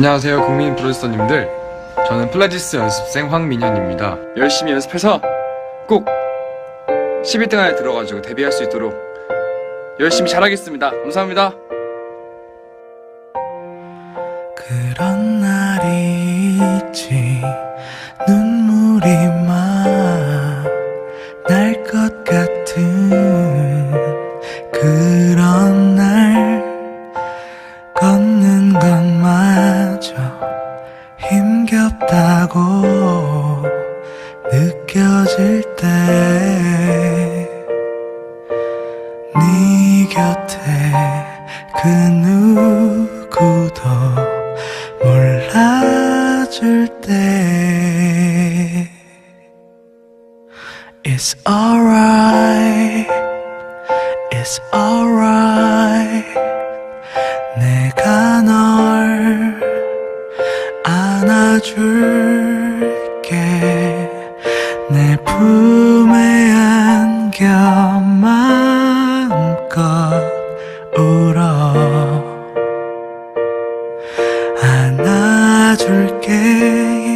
안녕하세요 국민 프로듀서님들. 저는 플라지스 연습생 황민현입니다. 열심히 연습해서 꼭 11등 안에 들어가지고 데뷔할 수 있도록 열심히 잘하겠습니다. 감사합니다. 그런 날이 있지. 눈 몰라줄 때. It's alright. It's alright. 내가 널 안아줄게. 내 품에 안겨 마음껏 울어. 안아 줄게.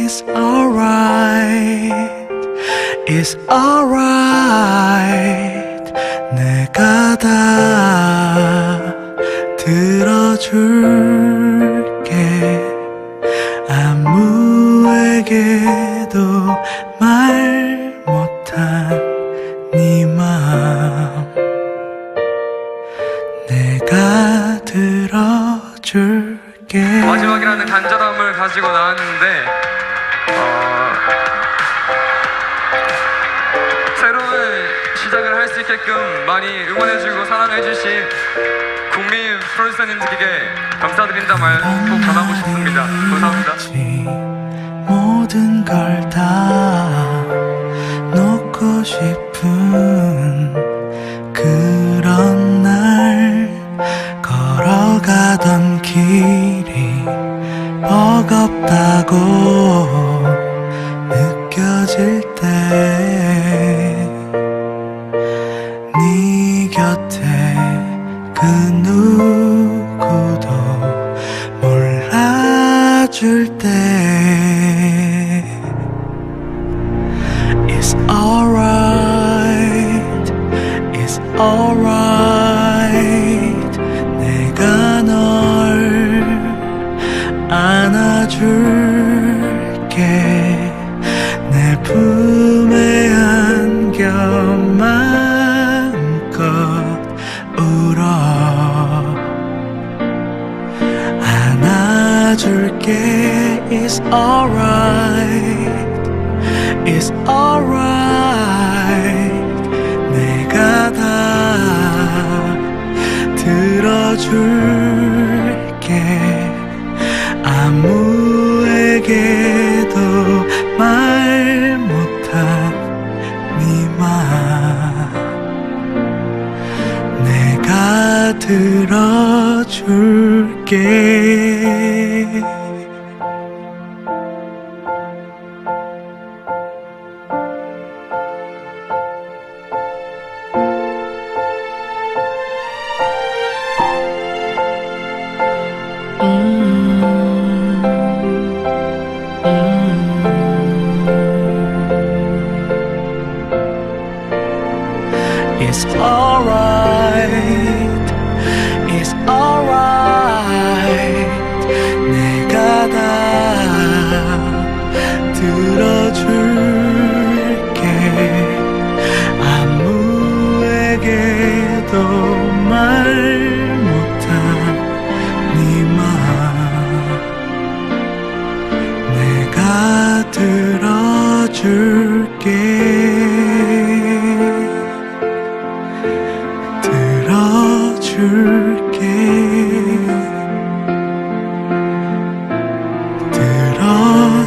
It's alright. It's alright. 내가 다 들어줄게. 아무에게도 말 못한 네맘 내가 들어줄게 마지막이라는 간절함을 가지고 나왔는데 어, 새로운 시작을 할 수 있게끔 많이 응원해주고 사랑해주신 국민 프로듀서님들에게 감사드린다 말 꼭 전하고 싶습니다. 감사합니다. 모든 걸 다 놓고 싶은 그런 날 걸어가던 길이 버겁다고 느껴질 때 네 곁에 그 누구도 몰라줄 때 It's alright It's alright 안아줄게. It's alright. It's alright. 내가 다 들어줄게. 아무에게도 말 못한 네맘 내가 들어줄게 white is all.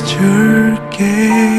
줄게